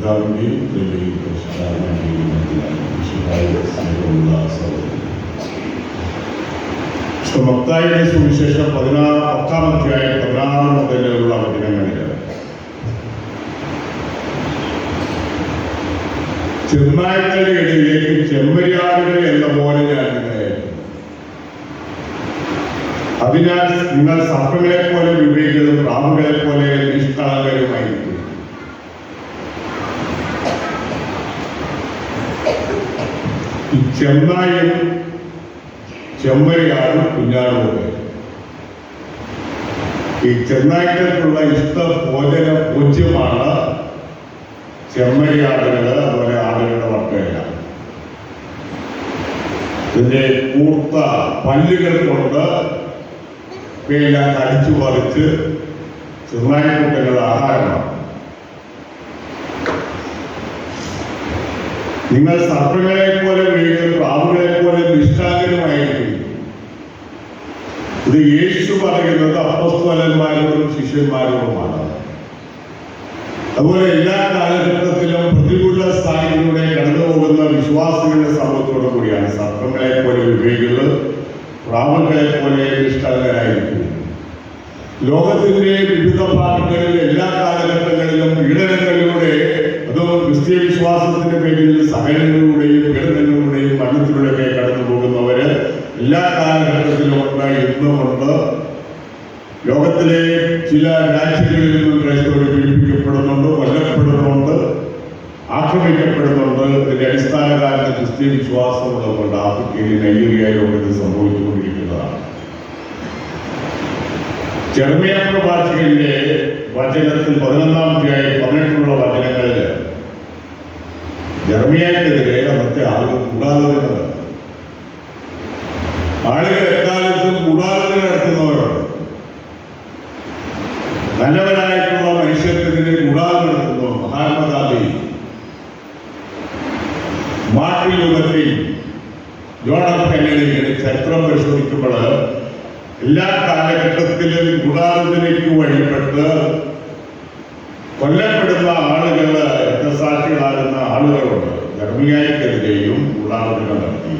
പിതാവിന്റെയും പുത്രന്റെയും പരിശുദ്ധാത്മാവിന്റെയും മത്തായിയുടെ സുവിശേഷം പതിനാറ് പത്താം അധ്യായം പതിനാറ് മുതലുള്ള വചനങ്ങളിൽ ചെന്നായ്ക്കളുടെ ഇടയിലേക്ക് ചെമ്മരിയാടുകൾ എന്ന പോലെ ഞാൻ അതിനാൽ നിങ്ങൾ സർപ്പങ്ങളെ പോലെ വിവേകികളും പ്രാവുകളെ പോലെ നിഷ്കളങ്കരുമായിരിക്കും. ഈ ചെന്നായും പിന്നാലെ ഈ ചെന്നായ്ക്കൾക്കുള്ള ഇഷ്ട ഭോജന പൂജ്യമാണ് ചെമ്മരിയാടുകൾ അതുപോലെ ആടുകളുടെ വർക്കയില്ല ഇതിന്റെ കൂർത്ത പല്ലുകൾ കൊണ്ട് ഇവയെല്ലാം കടിച്ചു പറിച്ച് ചെന്നായിക്കുട്ടങ്ങളുടെ ആഹാരമാണ്. നിങ്ങൾ സർപ്പങ്ങളെ പോലെ വീഴും പ്രാവുകളെ പോലെ നിഷ്ഠാകരമായിരിക്കും ഇത് യേശു പറയുന്നത് അപ്പസ്വലന്മാരോടും ശിഷ്യന്മാരോടുമാണ്. അതുപോലെ എല്ലാ കാലഘട്ടത്തിലും പ്രതികൂല സ്ഥാനങ്ങളിലൂടെ കടന്നു പോകുന്ന വിശ്വാസികളുടെ സമൂഹത്തോടു കൂടിയാണ് സർപ്പങ്ങളെ പോലെ വിവേകികൾ പ്രാവുകളെ പോലെ നിഷ്കളങ്കരായിരിക്കും ലോകത്തിന്റെ വിവിധ ഭാഗങ്ങളിൽ എല്ലാ കാലഘട്ടങ്ങളിലും ക്രിസ്തീയ വിശ്വാസത്തിന്റെ പേരിൽ സഹനങ്ങളിലൂടെയും പീഡനങ്ങളിലൂടെയും മരണത്തിലൂടെയൊക്കെ കടന്നു പോകുന്നവര് എല്ലാ കാലഘട്ടത്തിലും ഉണ്ട് ഇന്നുമുണ്ട്. ലോകത്തിലെ ചില രാജ്യങ്ങളിൽ നിന്നും ക്രൈസ്തവർ പീഡിപ്പിക്കപ്പെടുന്നുണ്ട് കൊല്ലപ്പെടുന്നുണ്ട് ആക്രമിക്കപ്പെടുന്നുണ്ട്. ഇതിന്റെ അടിസ്ഥാന കാരണം ക്രിസ്തീയ വിശ്വാസമുള്ളതുകൊണ്ട് ആഫ്രിക്കയിൽ നൈജീരിയയിലും ഇത് സംഭവിച്ചുകൊണ്ടിരിക്കുന്നതാണ്. ചെറുമിയ പ്രഭാഷകന്റെ വചനത്തിൽ പതിനൊന്നാം അധ്യായം പതിനെട്ടുള്ള വചനങ്ങളിൽ ജർമിയക്കെതിരെ അന്നത്തെ ആളുകൾ നടത്തി. ആളുകൾ എക്കാലത്തും കൂടാലോചന നടത്തുന്നവരുണ്ട് നല്ലവരായിട്ടുള്ള മനുഷ്യർക്കെതിരെ നടത്തുന്നു മഹാത്മാഗാന്ധി മാർട്ടിൻ കിങ് ജോൺ ചരിത്രം പരിശോധിക്കുമ്പോൾ എല്ലാ കാലഘട്ടത്തിലും ഗുണാലോചനയ്ക്ക് വഴിപ്പെട്ട് കൊല്ലപ്പെടുന്ന ആളുകൾ രക്തസാക്ഷികളാകുന്ന ആളുകളുണ്ട് ഗർഭിയായിക്കെതിരെയും ഗുണാലോചന നടത്തി.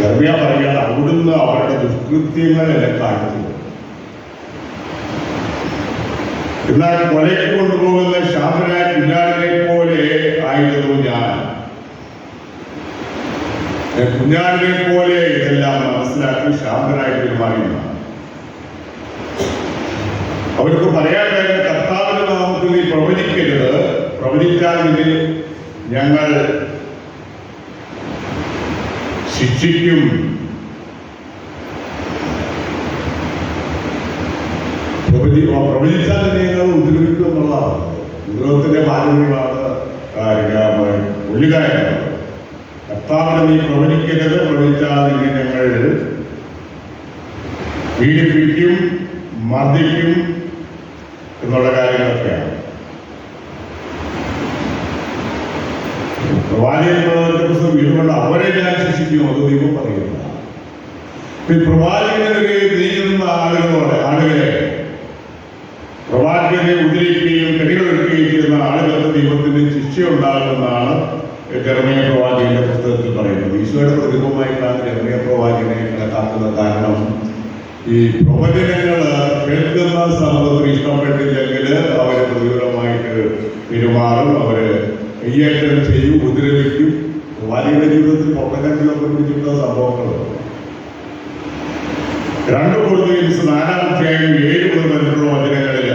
ഗർഭിയ പറയാൻ അവിടുന്ന് അവരുടെ ദുഷ്കൃത്യങ്ങളെല്ലാം കാണിച്ചു എന്നാൽ കൊലയ്ക്ക് കൊണ്ടുപോകുന്ന ശാന്തനായ കുഞ്ഞാടിനെ പോലെ ആയിരുന്നു ഞാൻ. കുഞ്ഞാടിനെ പോലെ ഇതെല്ലാം മനസ്സിലാക്കി ശാന്തനായി പെരുമാറിയതാണ്. അവർക്ക് പറയാൻ കഴിയുന്ന കർത്താവിന്റെ നീ പ്രവചിക്കരുത്. പ്രവചിച്ചാൽ ഇതിൽ ഞങ്ങൾ ശിക്ഷിക്കും. പ്രവചിച്ചാൽ നിങ്ങൾ ഞങ്ങൾ ഉപദ്രവിക്കും എന്നുള്ളതാണ്. ഉപദ്രവത്തിന്റെ ഭാഗ്യമാണ് ഉള്ളികാരുന്നത് കർത്താവിനെ നീ പ്രവചിക്കരുത്. പ്രവചിച്ചാൽ നിന്നെ ഞങ്ങൾ പീഡിപ്പിക്കും മർദ്ദിക്കും എന്നുള്ള കാര്യങ്ങളൊക്കെയാണ്. പ്രവാചകന്റെ പുസ്തകം വീടുകൊണ്ട് അവരെ ഞാൻ ശിക്ഷിക്കും അത് ദൈവം പറയുന്നു. ഈ പ്രവാചകനെതിരെ നീങ്ങുന്ന ആളുകളോട് ആളുകളെ പ്രവാചകനെ ഉദ്ധരിക്കുകയും കടികളെടുക്കുകയും ചെയ്യുന്ന ആളുകൾക്ക് ദൈവത്തിന്റെ ശിക്ഷയുണ്ടാകുമെന്നാണ് ജർമ്മയ പ്രവാചകന്റെ പുസ്തകത്തിൽ പറയുന്നത്. ഈശോയുടെ പ്രതിഭമായിട്ടാണ് ജർമ്മയ പ്രവാചകനെ കണക്കാക്കുന്ന കാരണം ഈ പ്രവചനങ്ങൾ കേൾക്കുന്ന സമൂഹത്തിന് ഇഷ്ടപ്പെട്ടില്ലെങ്കിൽ അവരെ പ്രതികൂലമായിട്ട് പെരുമാറും അവർ കയ്യേറ്റം ചെയ്യും ഉപദ്രവിക്കും. വാലിയുടെ ജീവിതത്തിൽ പൊട്ടക്കത്തിലൊക്കെ പിടിച്ചിട്ടുള്ള സംഭവങ്ങൾ രണ്ട് കൊടുത്തു നാലാം അധ്യായം ഏഴ് മുതൽ വരെയുള്ള വചനങ്ങളിൽ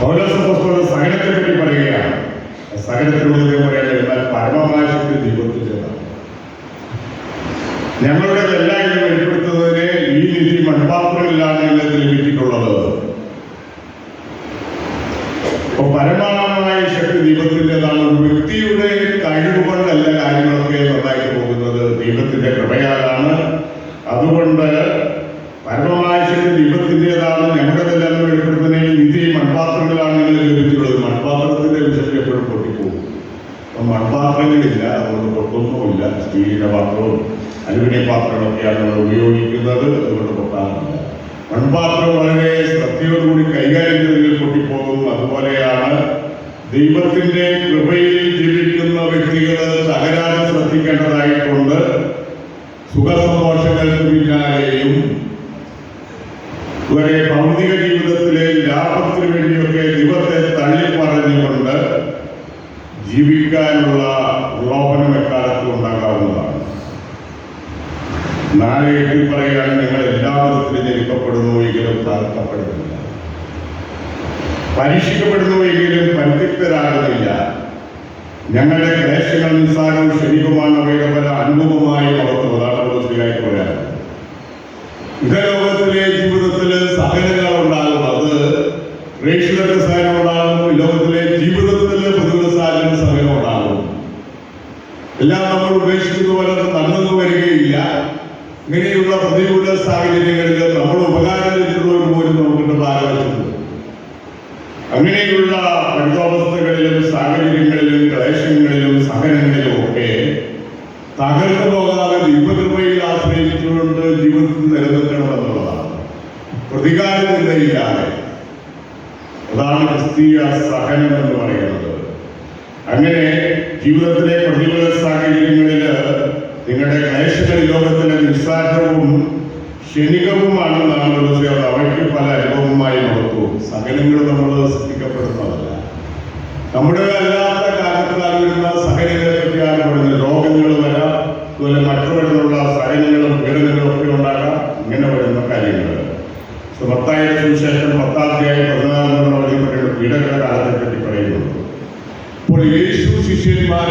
പൗരസഭസ്ഥയുടെ സഹനത്തെ പറ്റി പറയുകയാണ് സഹനത്തിലൂടെ ഇതേ പറയട്ടെ എന്നാൽ പരമഭാഷയുടെ ദൈവത്തിന്റെതാണ് ഞങ്ങളുടെ എല്ലാം ഇത് വെളിപ്പെടുത്തുന്നതിന് ഈ നിധി മൺപാത്രങ്ങളിലാണ് ഇന്നത് ലഭിച്ചിട്ടുള്ളത് അപ്പൊ പരമാണമായ ശക്തി ദൈവത്തിന്റെതാണ് ഒരു വ്യക്തിയുടെ കഴിവ് കൊണ്ടല്ല കാര്യങ്ങളൊക്കെ നന്നായി പോകുന്നത്. ദൈവത്തിന്റെ കൃപയാലാണ്. അതുകൊണ്ട് പരമമായ ശക്തി ദൈവത്തിന്റെതാണ് ഞങ്ങളുടെതെല്ലാം വെളിപ്പെടുത്തുന്ന ഈ നിധി മൺപാത്രങ്ങളാണ് നിങ്ങൾ ലഭിച്ചിട്ടുള്ളത്. മൺപാത്രത്തിന്റെ വിഷയം എപ്പോഴും പൊട്ടിപ്പോകും. അപ്പൊ മൺപാത്രങ്ങളില്ല അതുകൊണ്ട് പൊട്ടൊന്നുമില്ല. സ്റ്റീലിന്റെ പാത്രവും അലുമിനിയം പാത്രങ്ങളൊക്കെയാണ് നമ്മൾ ഉപയോഗിക്കുന്നത്. അതുകൊണ്ട് പൊട്ടാറില്ല. മൺപാത്രം വളരെ ശ്രദ്ധയോടുകൂടി കൈകാര്യം ചെയ്തെങ്കിൽ പൊട്ടിപ്പോകും അതുപോലെയാണ് ദൈവത്തിന്റെ കൃപയിൽ ജീവിക്കുന്ന വ്യക്തികൾ തകരാതെ ശ്രദ്ധിക്കേണ്ടതായിട്ടുണ്ട്. സുഖസന്തോഷങ്ങൾക്ക് പിന്നാലെയും ഇവരെ ഭൗതിക ജീവിതത്തിലെ ലാഭത്തിന് വേണ്ടിയൊക്കെ ദൈവത്തെ തള്ളിപ്പറഞ്ഞുകൊണ്ട് ജീവിക്കാനുള്ള പ്രലോഭനം എക്കാലത്തും ഉണ്ടാകാവുന്നതാണ്. നാളെ എത്തി പറയുകയാണ് നിങ്ങൾ എല്ലാ വിധത്തിലും ജനിക്കപ്പെടുന്നു എങ്കിലും തകർക്കപ്പെടുന്നില്ല. പരീക്ഷിക്കപ്പെടുന്നു എങ്കിലും പരിതൃപ്തരാകുന്നില്ല. ഞങ്ങളുടെ ക്ലേശങ്ങൾ നിസ്സാരവും ശരീരവുമാണ് അവയുടെ പല അനുഭവമായി അവർക്ക് പൗലോസ്ലിഹായി പറയാറ് ഇഹലോകത്തിലെ ജീവിതത്തിൽ സഹനങ്ങൾ ഉണ്ടാകും അത് പ്രേക്ഷിതർക്ക് സഹനം ഉണ്ടാകും ഈ ലോകത്തിലെ ജീവിതത്തിൽ പ്രതികൂലസാഹചര്യം സഹനം ഉണ്ടാകും എല്ലാം നമ്മൾ ഉപേക്ഷിക്കുന്ന പോലെ നടന്നു വരികയില്ല ഇങ്ങനെയുള്ള പ്രതികൂല സാഹചര്യങ്ങളിൽ നമ്മൾ ഉപകാരം ചെയ്തിട്ടുള്ളവർ പോലും നമുക്കിട്ട് ഭാരവച്ചിട്ടുണ്ട് അങ്ങനെയുള്ള പരിതാവസ്ഥകളിലും സാഹചര്യങ്ങളിലും ഒക്കെ തകർന്നു പോകാതെ ദൈവകൃപയിൽ ആശ്രയിച്ചുകൊണ്ട് ജീവിതത്തിൽ നിലനിൽക്കണമെന്നുള്ളതാണ്. പ്രതികാരമില്ലാതെ അതാണ് ക്രിസ്തീയ സഹനം എന്ന് പറയുന്നത്. അങ്ങനെ ജീവിതത്തിലെ പ്രതികൂല സാഹചര്യങ്ങളിൽ നിങ്ങളുടെ ക്ലേശങ്ങൾ ലോകത്തിന്റെ നിസ്സാരവും ക്ഷണികവുമാണെന്നാണ് മനസ്സിലാവുന്നത് അവയ്ക്ക് പല അനുഭവമായി നടത്തു സഹനങ്ങൾ നമ്മൾ സൃഷ്ടിക്കപ്പെടുന്നതല്ല നമ്മുടെ അല്ലാത്ത കാരണത്താൽ വരുന്ന സഹനങ്ങളെ പറ്റിയാണ് പറയുന്നത് രോഗങ്ങൾ വരാം അതുപോലെ മറ്റുള്ള സഹനങ്ങളും പീഡനങ്ങളും ഒക്കെ ഉണ്ടാകാം ഇങ്ങനെ വരുന്ന കാര്യങ്ങൾ മത്തായ സുവിശേഷം പത്താധ്യായ പതിനാലെന്നുള്ള വഴിപ്പെട്ട് പീഡന കാലത്തെ പറ്റി പറയുന്നുണ്ട് അപ്പോൾ യേശു ശിഷ്യന്മാർ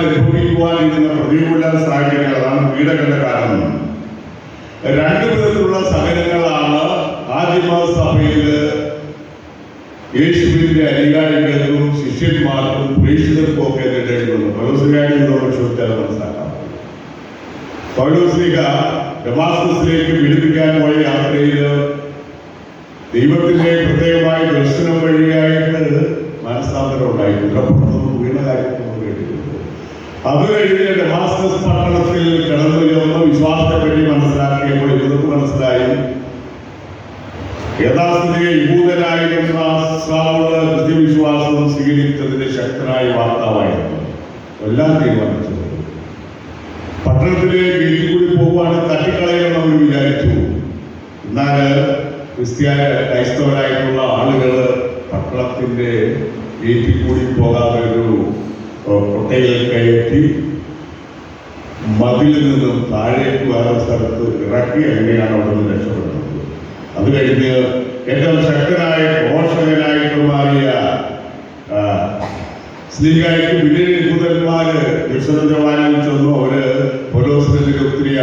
അനുഭവിക്കുവാനിരുന്ന പ്രതികൂല സാഹചര്യങ്ങൾ അതാണ് പീഡകളുടെ കാരണം. രണ്ടു വിധത്തിലുള്ള സഹനങ്ങളാണ് ആദിമ സഭയിൽ യേശുവിന്റെ അധികാരികൾക്കും ശിഷ്യന്മാർക്കും പ്രേക്ഷിതർക്കും ഒക്കെ നേരിടേണ്ടി വന്നു പൗലോസ്ലിഹായോട് ചോദിച്ചാൽ മനസ്സിലാക്കാം. പൗലോസ്ലിക ഡമാസ്കസിലേക്ക് പീഡിപ്പിക്കാൻ പോയ യാത്രയിൽ ദൈവത്തിന്റെ പ്രത്യേകമായ ദർശനം വഴിയായിട്ട് മനസ്സാന്തരം ഉണ്ടായി വീണ കാര്യത്തിൽ കേട്ടിട്ടുണ്ട് കഴിഞ്ഞ് ഡമാസ്കസ് പട്ടണത്തിൽ കിടന്നു ചേർന്ന് വിശ്വാസത്തെ പറ്റി മനസ്സിലാക്കിയപ്പോൾ ഇവർക്ക് മനസ്സിലായി. യഥാസ്ഥിതിയെ യൂതനായിരുന്ന സാവുള്ള കൃത്യവിശ്വാസം സ്വീകരിച്ചതിന്റെ ശക്തനായ വാർത്താവായിരുന്നു. എല്ലാം തീരുമാനിച്ചു. പട്ടണത്തിലെ ഗേറ്റിൽ കൂടി പോകുവാണ് തട്ടിക്കളയണം നമ്മൾ വിചാരിച്ചു. എന്നാൽ ക്രിസ്ത്യാനി ക്രൈസ്തവരായിട്ടുള്ള ആളുകൾ പട്ടണത്തിന്റെ ഗേറ്റിൽ കൂടി പോകാതെ ഒരു കൊട്ടയിൽ കയറ്റി മതിലിൽ നിന്നും താഴേക്ക് വേറെ സ്ഥലത്ത് ഇറക്കി അങ്ങനെയാണ് അവിടെ നിന്ന് രക്ഷപ്പെടുന്നത്. അത് കഴിഞ്ഞ് ഏറ്റവും ശക്തനായ പോഷകനായിട്ട് മാറിയ സ്ത്രീകായ്ക്ക് വിജയ ദൂതന്മാര് ദക്ഷിണ ചെന്നു. അവർ പൊലോസിനെതിരെ ഒത്തിരി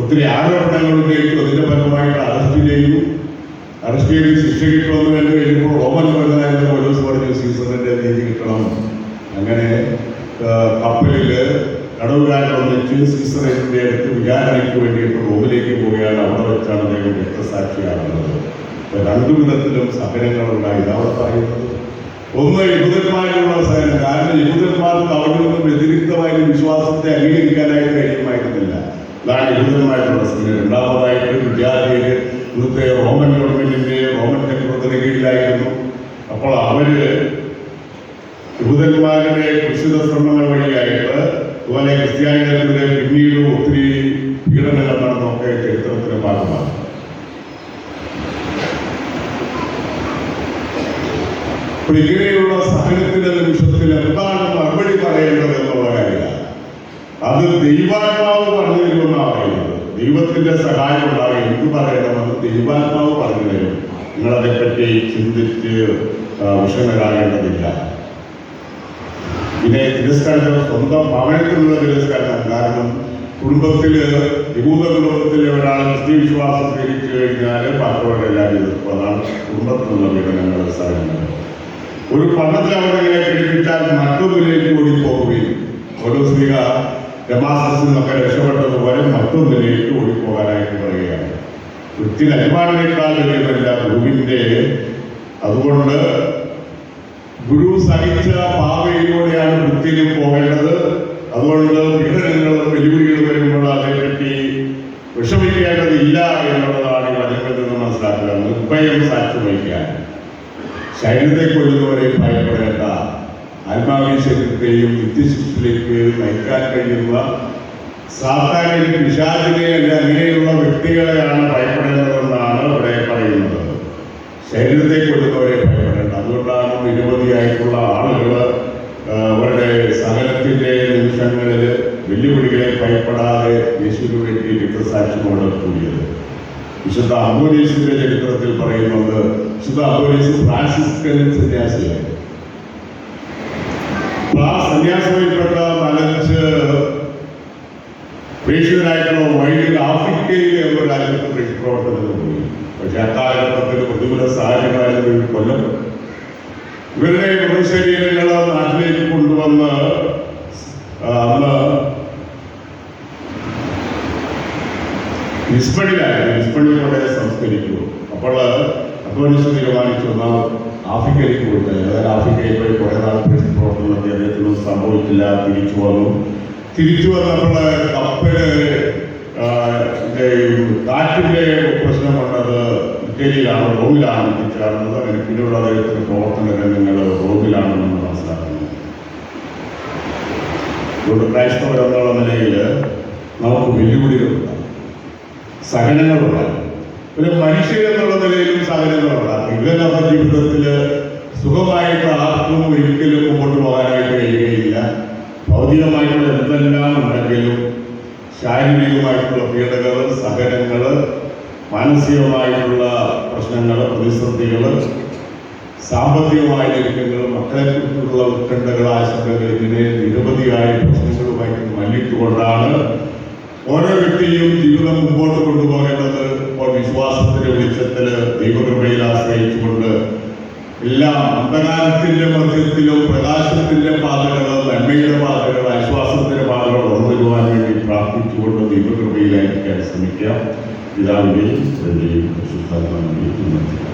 ഒത്തിരി ആരോപണങ്ങൾ ഉന്നയിച്ചു അതിന്റെ ഫലമായിട്ട് അറസ്റ്റ് ചെയ്തു. അറസ്റ്റ് ചെയ്ത് ശിക്ഷ കിട്ടുമെന്ന് കഴിഞ്ഞപ്പോൾ റോമൻ പ്രധാന പോലീസ് പറഞ്ഞു സീസണിന്റെ നീതി കിട്ടണം. അങ്ങനെ കപ്പലിൽ കപ്പലിൽ സീസറേറ്റിന്റെ അടുത്ത് വിചാരണയ്ക്ക് വേണ്ടിയിട്ട് റോമിലേക്ക് പോവുകയാണ്. അവിടെ വെച്ചാണ് അദ്ദേഹം രക്തസാക്ഷിയാകുന്നത്. രണ്ടു വിധത്തിലും സഹനങ്ങളുണ്ടായി. ഇതവിടെ പറയുന്നത്. ഒന്ന് യഹൂദന്മാരുള്ള സഹനം കാരണം യഹൂദന്മാർക്ക് അവിടെ നിന്നും വ്യതിരിക്തമായ ഒരു വിശ്വാസത്തെ അംഗീകരിക്കാനായിട്ട് കഴിയുമായിരുന്നില്ല. അതാണ് യഹൂദന്മാരുള്ള സഹനം രണ്ടാമതായിട്ട് വിദ്യാർത്ഥികൾ ഇന്നത്തെ റോമൻ ഗവൺമെന്റിന്റെ റോമൻ ചക്രവർത്തിന് കീഴിലായിരുന്നു. അപ്പോൾ അവർ യഹൂദന്മാരുടെ കുശിത ശ്രമങ്ങൾ വഴിയായിട്ട് അതുപോലെ ക്രിസ്ത്യാനികൾക്കെതിരെ പിന്നീട് ഒത്തിരി പീഡനങ്ങൾ നടന്നൊക്കെ ചരിത്രത്തിന്റെ ഭാഗമാണ്. ഇങ്ങനെയുള്ള സഹനത്തിന്റെ നിമിഷത്തിൽ എന്താണ് മറുപടി പറയേണ്ടത് എന്നുള്ള കാര്യമില്ല. അത് ദൈവാത്മാവ് പറഞ്ഞു തരുമെന്നാണ് പറയുന്നത്. ദൈവത്തിന്റെ സഹായം ഉണ്ടാകും എന്ത് പറയണമെന്ന് ദൈവാത്മാവ് പറഞ്ഞു തരും നിങ്ങളതേപ്പറ്റി ചിന്തിച്ച് വിഷമരാകേണ്ടതില്ല പിന്നെ തിരസ്കരണം സ്വന്തം ഭവനത്തിലുള്ള തിരസ്കരണം കാരണം കുടുംബത്തിൽ വിഭൂത കുടുംബത്തിലെ ഒരാൾ ക്രിസ്ത്യ വിശ്വാസം സ്വീകരിച്ചു കഴിഞ്ഞാൽ പാത്രങ്ങളുടെ എല്ലാം എതിർക്കും അതാണ് കുടുംബത്തിലുള്ള പീഡനങ്ങൾ സാധനങ്ങൾ ഒരു പണ്ടത്തിൽ അവരെ പിടിപ്പിച്ചാൽ മറ്റൊന്നിലേക്ക് കൂടി പോകുകയും ഓരോ സ്ത്രീക ഡമാസസിൽ നിന്നൊക്കെ രക്ഷപ്പെട്ടതുപോലെ മറ്റൊന്നിലേക്ക് ഓടിപ്പോകാനായിട്ട് പറയുകയാണ്. വൃത്തിയിൽ അനുമാനേക്കാൾ വലിയ ഗുരുവിന്റെ അതുകൊണ്ട് ഗുരു സഹിച്ച പാതയിലൂടെയാണ് വൃത്തിയിൽ പോകേണ്ടത്. അതുകൊണ്ട് പീഡനങ്ങളും വെല്ലുവിളികളും വരുമ്പോൾ അതേപ്പറ്റി വിഷമിക്കേണ്ടതില്ല എന്നുള്ളതാണ് ഈ വചനത്തിൽ നിന്ന് മനസ്സിലാക്കുക നിർഭയം സാക്ഷ്യം വഹിക്കാൻ ശരീരത്തെ കൊല്ലുന്നവരെ ഭയപ്പെടേണ്ട. ആത്മാവിശ്വരത്തെയും നിത്യശിഷ്ടിലേക്ക് നയിക്കാൻ കഴിയുന്ന സാധാരണ പിശാചിനെ അങ്ങനെയുള്ള വ്യക്തികളെയാണ് ഭയപ്പെടേണ്ടതെന്നാണ് ഇവിടെ പറയുന്നത്. ശരീരത്തെ കൊല്ലുന്നവരെ നിരവധിയായിട്ടുള്ള ആളുകൾ അവരുടെ സഹനത്തിന്റെ നിമിഷങ്ങളിൽ വെല്ലുവിളികളെ ഭയപ്പെടാതെ യേശുവിന് വേണ്ടി രക്തസാക്ഷിയോട് കൂടിയത്. വിശുദ്ധ അമ്പോലീസിന്റെ ചരിത്രത്തിൽ പറയുന്നത് വിശുദ്ധ അബോലീസ് ഫ്രാൻസിസ്കൻ സന്യാസിയായിരുന്നു ആ സന്യാസത്തിൽപ്പെട്ട നാലഞ്ച് പ്രേക്ഷകരായിട്ടുള്ള വൈകിട്ട് ആഫ്രിക്കയിലെ ഒരു രാജ്യത്ത് പ്രവർത്തനത്തിന് പോയി. പക്ഷെ അക്കാലഘട്ടത്തിൽ പ്രതികൂല സാഹചര്യമായിരുന്നു കൊല്ലപ്പെട്ടു ഇവരുടെ മൃതശരീരങ്ങൾ നാട്ടിലേക്ക് കൊണ്ടുവന്ന് അന്ന് ലിസ്ബണിലായിരുന്നു ലിസ്ബണിൽ സംസ്കരിക്കുന്നു അപ്പോൾ അധ്വാനിച്ച് തീരുമാനിച്ചു. എന്നാൽ ആഫ്രിക്കയിലേക്ക് പോയിട്ട്. അതായത് ആഫ്രിക്കയിൽ പോയി കുറേ നാൾ പ്രവർത്തനം നടത്തി അദ്ദേഹത്തിനൊന്നും സംഭവിച്ചില്ല. തിരിച്ചു വന്നു. തിരിച്ചു വന്നപ്പോൾ കപ്പൽ കാറ്റിന്റെ പ്രശ്നം കൊണ്ടത് ഇറ്റലിയിലാണ് റോമിലാണ് എത്തിച്ചേർന്നത്. അങ്ങനെ പിന്നെയുള്ള അദ്ദേഹത്തിന്റെ പ്രവർത്തന രംഗങ്ങൾ റോമിലാണെന്ന് മനസ്സിലാക്കുന്നു. അതുകൊണ്ട് ക്രൈസ്തവർ എന്നുള്ള നിലയിൽ നമുക്ക് വെല്ലുവിളികളുണ്ട്. സഹനങ്ങളുണ്ടാകും പിന്നെ മനുഷ്യർ എന്നുള്ള നിലയിലും സഹനങ്ങളുണ്ടാകും ഇവരുടെ ജീവിതത്തിൽ സുഖമായിട്ട് ആർക്കും ഒരിക്കലും മുമ്പോട്ട് പോകാനായിട്ട് കഴിയുകയില്ല. ഭൗതികമായിട്ടുള്ള എന്തെല്ലാം ഉണ്ടെങ്കിലും ശാരീരികമായിട്ടുള്ള പീഡകൾ സഹനങ്ങൾ മാനസികമായിട്ടുള്ള പ്രശ്നങ്ങൾ പ്രതിസന്ധികൾ സാമ്പത്തികമായ ഞെരുക്കങ്ങൾ മക്കളെ കുറിച്ചുള്ള ഉത്കണ്ഠകൾ ആശങ്കകൾ ഇങ്ങനെ നിരവധിയായ പ്രശ്നങ്ങളുമായിട്ട് മല്ലിട്ടുകൊണ്ടാണ് ഓരോ വ്യക്തിയും ജീവിതം മുമ്പോട്ട് കൊണ്ടുപോകേണ്ടത് ഇപ്പോൾ വിശ്വാസത്തിന്റെ വെളിച്ചത്തിൽ ദൈവകൃപയിൽ ആശ്രയിച്ചുകൊണ്ട് എല്ലാം അന്ധകാരത്തിന്റെ മധ്യത്തിലും പ്രകാശത്തിന്റെ പാതകൾ നന്മയുടെ പാതകൾ ആശ്വാസത്തിന്റെ പാതകൾ ഉറന്നുവരുവാൻ വേണ്ടി പ്രാർത്ഥിച്ചുകൊണ്ട് ദീപകൃപയിലായിരിക്കാൻ ശ്രമിക്കാം പിതാവിന്റെയും പുത്രന്റെയും പരിശുദ്ധാത്മാവിന്റെയും നാമത്തിൽ.